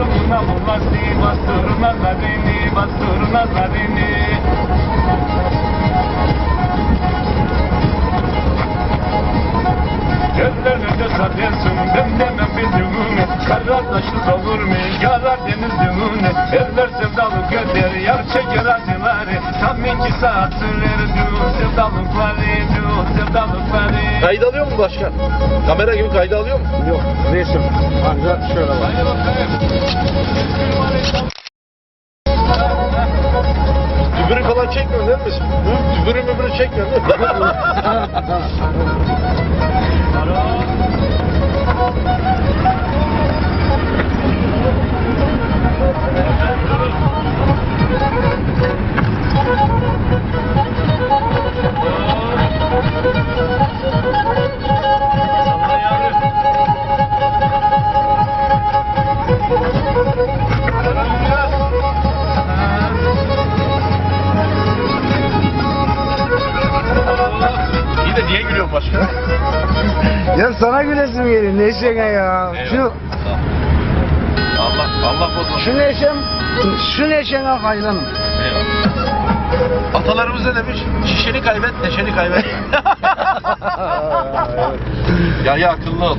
Bastırına bulmazdı, bastırına zarini, bastırına zarini. Gözlerine de satıyorsun, ben demem bildiğini Kararlaşız olur mu, yarar deniz düğünü Eller sevdalı göder, yar çeker acıları Tam iki saat sürer düğün sevdalıkları, düğün sevdalıkları Kaydı alıyor mu başkan? Kamera gibi kaydı alıyor mu? Yok resim. Tübürü falan çekmiyorsun değil mi? Hı? Tübürü mübürü çekmiyorsun değil mi? Gülüyorsun başkan? Ya sana gülesim geliyor. Neşene ya. Şu, Allah Allah bozmasın. şu neşem, şu neşene hayranım. Eyvallah. Atalarımız ne demiş? Şişeni kaybet, neşeni kaybet. ya ya akıllı ol.